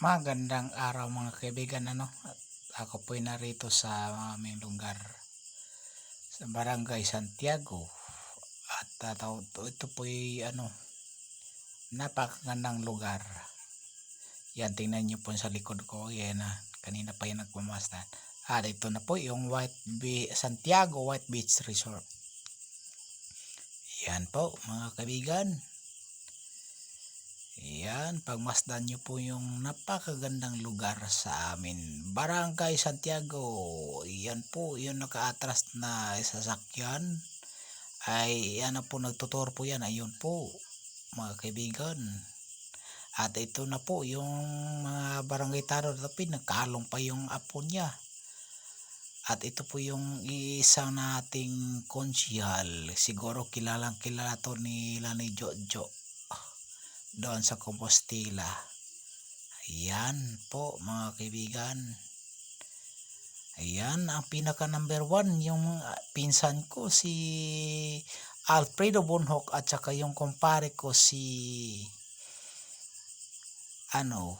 Magandang araw mga kaibigan ano. At ako po'y narito sa aming lugar sa Barangay Santiago. At uh, ito po'y ano napakagandang lugar. Yan tingnan niyo po sa likod ko. Yan na kanina pa yung nagpamasdan. At ito na po yung White Be Santiago White Beach Resort. Yan po mga kaibigan. Yan, pagmasdan nyo po yung napakagandang lugar sa amin. Barangay Santiago. Yan po, yung nakaatras na sasakyan. Ay, yan na po, nagtutor po yan. Ayun po, mga kaibigan. At ito na po, yung mga barangay taro tapi nagkalong pa yung apo niya. At ito po yung isang nating konsyal. Siguro kilalang kilala to ni Lani Jojo doon sa Compostela. Ayan po mga kaibigan. Ayan ang pinaka number one yung pinsan ko si Alfredo Bonhoc at saka yung kumpare ko si ano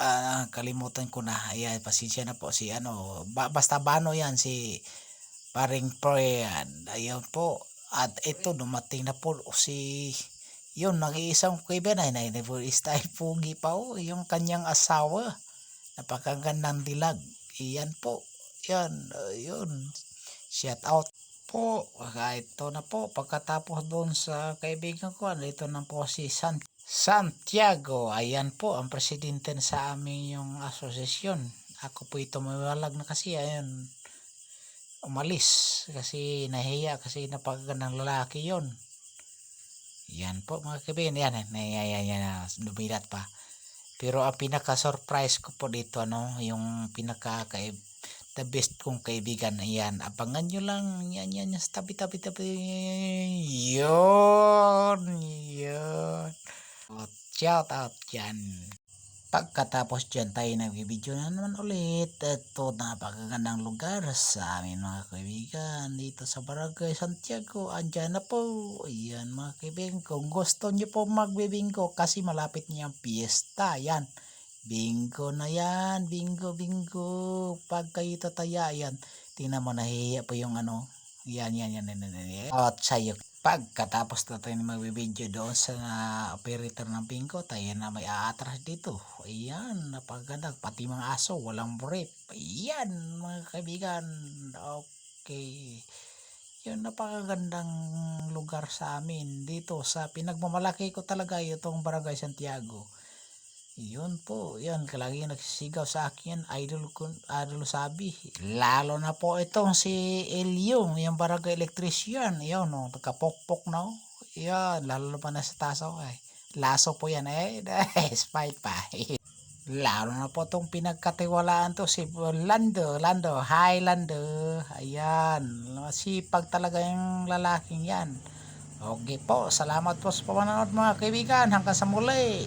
ah, kalimutan ko na ayan pasensya na po si ano ba, basta bano yan si paring Fred ayun po at ito dumating na po si yun, nag-iisang kaibigan ay na style pugi pa o, yung kanyang asawa. Napakagandang dilag. Iyan po. Yan, uh, yun. Shout out po. Ito na po. Pagkatapos doon sa kaibigan ko, ito na po si San Santiago. Ayan po, ang presidente sa aming yung asosasyon. Ako po ito mawalag na kasi. Ayan, umalis. Kasi nahiya kasi napakagandang lalaki yon yan po mga kaibigan. Yan, yan, yan, yan, yan, dumilat pa. Pero ang pinaka-surprise ko po dito, ano, yung pinaka the best kong kaibigan. Ayan, abangan nyo lang. Yan, yan, yan, tabi, tabi, tabi. Yun, yun. Shout out yan. Pagkatapos dyan tayo nagbibideo na naman ulit. Ito napakagandang lugar sa amin mga kaibigan. Dito sa Barangay Santiago. Andyan na po. Ayan mga kaibigan. Kung gusto nyo po magbibingko kasi malapit niya ang piyesta. Ayan. Bingo na yan. Bingo, bingo. Pag kayo tataya, yan. Tingnan mo, nahihiya po yung ano. Yan, yan, yan. yan, yan, yan. At pagkatapos na tayo magbibideo doon sa operator ng bingo tayo na may aatras dito. Ayan napaganda pati mga aso walang brief. Ayan mga kaibigan. Okay. Yun napakagandang lugar sa amin dito. Sa pinagmamalaki ko talaga itong barangay Santiago yun po, yan, kalagi nagsisigaw sa akin, idol, idol sabi. Lalo na po itong si Elyong, yung barangay electrician, yun, no, nagkapokpok na, no? yan, lalo pa na sa taso, ay. Laso po yan, eh, spy pa. Lalo na po itong pinagkatiwalaan to si Lando, Lando, hi Lando, ayan, masipag talaga yung lalaking yan. Okay po, salamat po sa pamanood mga kaibigan, hanggang sa muli.